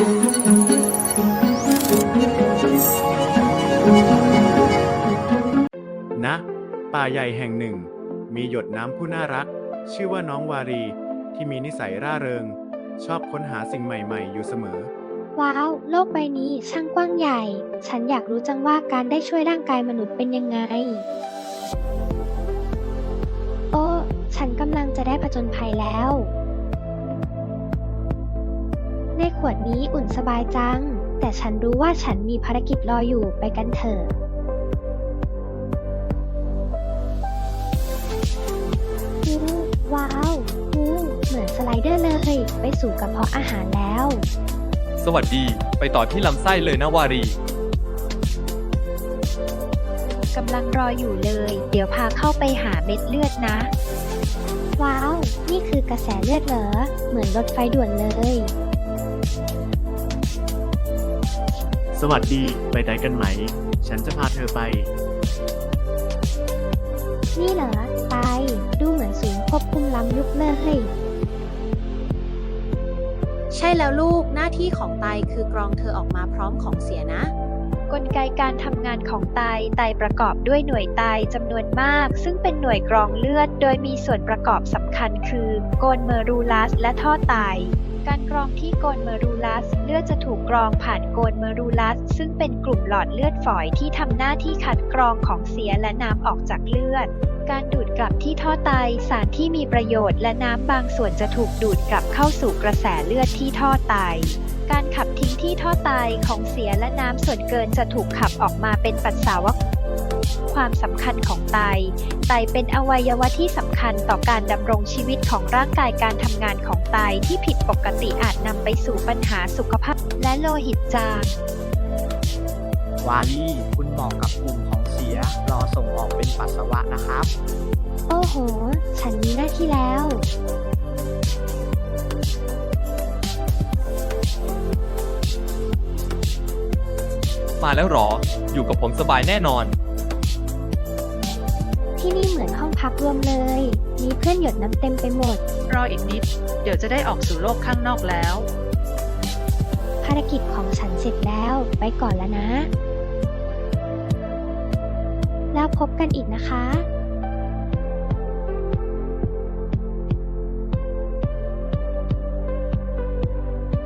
ณป่าใหญ่แห่งหนึ่ง มีหยดน้ำผู้น่ารัก ชื่อว่าน้องวารีที่มีนิสัยร่าเริง ชอบค้นหาสิ่งใหม่ ๆ อยู่เสมอ ว้าว โลกใบนี้ช่างกว้างใหญ่ ฉันอยากรู้จังว่าการได้ช่วยร่างกายมนุษย์เป็นยังไง โอ้ ฉันกำลังจะได้ผจญภัยแล้ว ขวดนี้อุ่นสบายจัง แต่ฉันรู้ว่าฉันมีภารกิจรออยู่ไปกันเถอะอู้ว้าวอู้เหมือนสไลเดอร์เลย ไปสู่กระเพาะอาหารแล้ว สวัสดี ไปต่อที่ลำไส้เลยนะวารีกำลังรออยู่เลย เดี๋ยวพาเข้าไปหาเม็ดเลือดนะ ว้าว นี่คือกระแสเลือดเหรอ เหมือนรถไฟด่วนเลย สวัสดี ไปไหนกันไหม ฉันจะพาเธอไป นี่เหรอไตดูเหมือนศูนย์ควบคุมล้ำยุคเลยใช่แล้วลูกหน้าที่ของไตคือกรองเธอออกมาพร้อมของเสียนะ กลไกการทำงานของไต ไตประกอบด้วยหน่วยไตจำนวนมาก ซึ่งเป็นหน่วยกรองเลือด โดยมีส่วนประกอบสำคัญคือ โกนเมอรูลัสและท่อไต การกรองที่โกนเมอรูลัส เลือดจะถูกกรองผ่านโกนเมอรูลัส ซึ่งเป็นกลุ่มหลอดเลือดฝอยที่ทำหน้าที่คัดกรองของเสียและน้ำออกจากเลือด การดูดกลับที่ท่อไต สารที่มีประโยชน์และน้ำบางส่วนจะถูกดูดกลับเข้าสู่กระแสเลือดที่ท่อไต การขับทิ้งที่ท่อไตของเสียและน้ำส่วนเกินจะถูกขับออกมาเป็นปัสสาวะ ความสำคัญของไต ไตเป็นอวัยวะที่สำคัญต่อการดำรงชีวิตของร่างกายการทำงานของไตที่ผิดปกติอาจนำไปสู่ปัญหาสุขภาพและโลหิตจางวาลี่คุณเหมาะกับกลุ่มของเสีย รอส่งออกเป็นปัสสาวะนะครับ โอ้โห ฉันมีหน้าที่แล้วมาแล้วหรอ อยู่กับผมสบายแน่นอน ที่นี่เหมือนห้องพักรวมเลย มีเพื่อนหยดน้ำเต็มไปหมด รออีกนิด เดี๋ยวจะได้ออกสู่โลกข้างนอกแล้ว ภารกิจของฉันเสร็จแล้ว ไปก่อนแล้วนะ แล้วพบกันอีกนะคะ